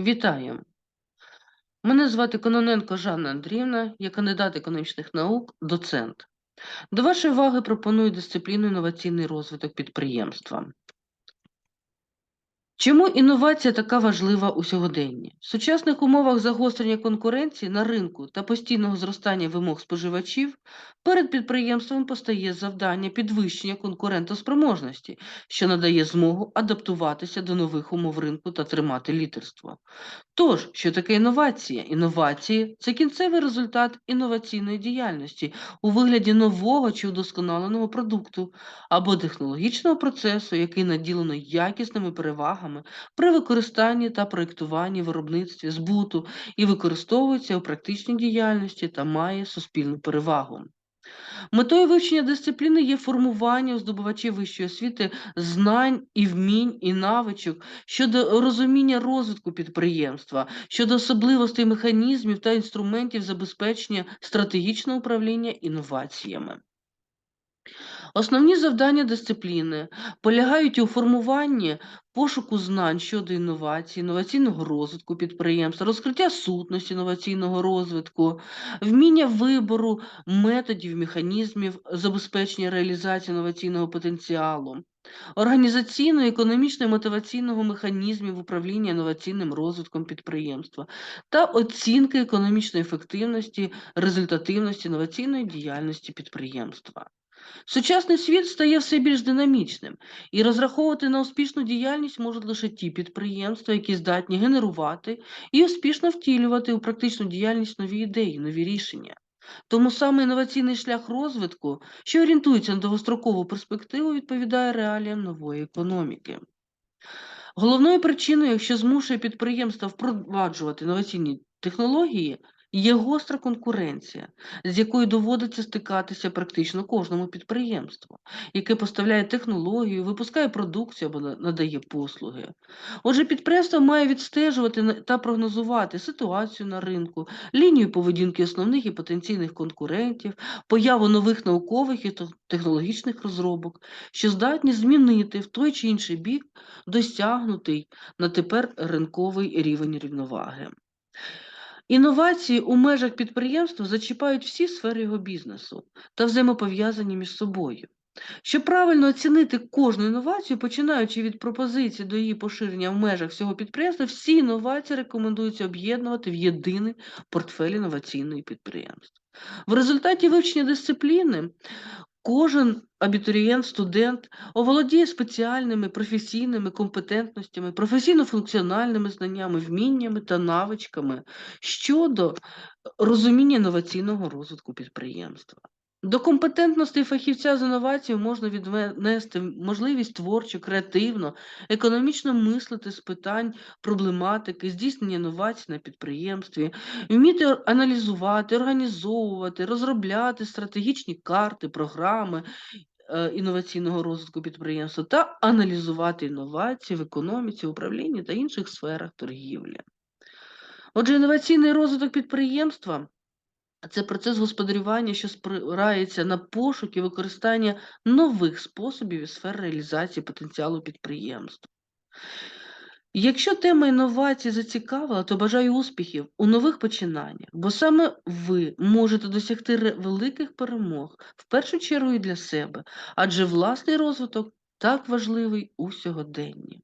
Вітаю! Мене звати Кононенко Жанна Андріївна, я кандидат економічних наук, доцент. До вашої уваги пропоную дисципліну інноваційний розвиток підприємства. Чому інновація така важлива у сьогоденні? В сучасних умовах загострення конкуренції на ринку та постійного зростання вимог споживачів перед підприємством постає завдання підвищення конкурентоспроможності, що надає змогу адаптуватися до нових умов ринку та тримати лідерство. Тож, що таке інновація? Інновації це кінцевий результат інноваційної діяльності у вигляді нового чи удосконаленого продукту або технологічного процесу, який наділено якісними перевагами при використанні та проєктуванні виробництві збуту і використовується у практичній діяльності та має суспільну перевагу. Метою вивчення дисципліни є формування у здобувачів вищої освіти знань і вмінь і навичок щодо розуміння розвитку підприємства, щодо особливостей механізмів та інструментів забезпечення стратегічного управління інноваціями. Основні завдання дисципліни полягають у формуванні пошуку знань щодо інновацій, інноваційного розвитку підприємства, розкриття сутності інноваційного розвитку, вміння вибору методів, механізмів забезпечення реалізації інноваційного потенціалу, організаційно, економічно і мотиваційного механізмів управління інноваційним розвитком підприємства та оцінки економічної ефективності, результативності інноваційної діяльності підприємства. Сучасний світ стає все більш динамічним, і розраховувати на успішну діяльність можуть лише ті підприємства, які здатні генерувати і успішно втілювати у практичну діяльність нові ідеї, нові рішення. Тому саме інноваційний шлях розвитку, що орієнтується на довгострокову перспективу, відповідає реаліям нової економіки. Головною причиною, якщо змушує підприємства впроваджувати інноваційні технології, Є гостра конкуренція, з якою доводиться стикатися практично кожному підприємству, яке поставляє технологію, випускає продукцію або надає послуги. Отже, підприємство має відстежувати та прогнозувати ситуацію на ринку, лінію поведінки основних і потенційних конкурентів, появу нових наукових і технологічних розробок, що здатні змінити в той чи інший бік досягнутий на тепер ринковий рівень рівноваги. Інновації у межах підприємства зачіпають всі сфери його бізнесу та взаємопов'язані між собою. Щоб правильно оцінити кожну інновацію, починаючи від пропозиції до її поширення в межах всього підприємства, всі інновації рекомендується об'єднувати в єдиний портфель інноваційної підприємства. В результаті вивчення дисципліни Кожен абітурієнт, студент оволодіє спеціальними професійними компетентностями, професійно-функціональними знаннями, вміннями та навичками щодо розуміння інноваційного розвитку підприємства. До компетентності фахівця з інновацій можна віднести можливість творчо, креативно, економічно мислити з питань проблематики, здійснення інновацій на підприємстві, вміти аналізувати, організовувати, розробляти стратегічні карти, програми е, інноваційного розвитку підприємства та аналізувати інновації в економіці, управлінні та інших сферах торгівлі. Отже, інноваційний розвиток підприємства. Це процес господарювання, що спирається на пошук і використання нових способів і сфер реалізації потенціалу підприємства. Якщо тема інновацій зацікавила, то бажаю успіхів у нових починаннях, бо саме ви можете досягти великих перемог в першу чергу і для себе, адже власний розвиток так важливий у сьогоденні.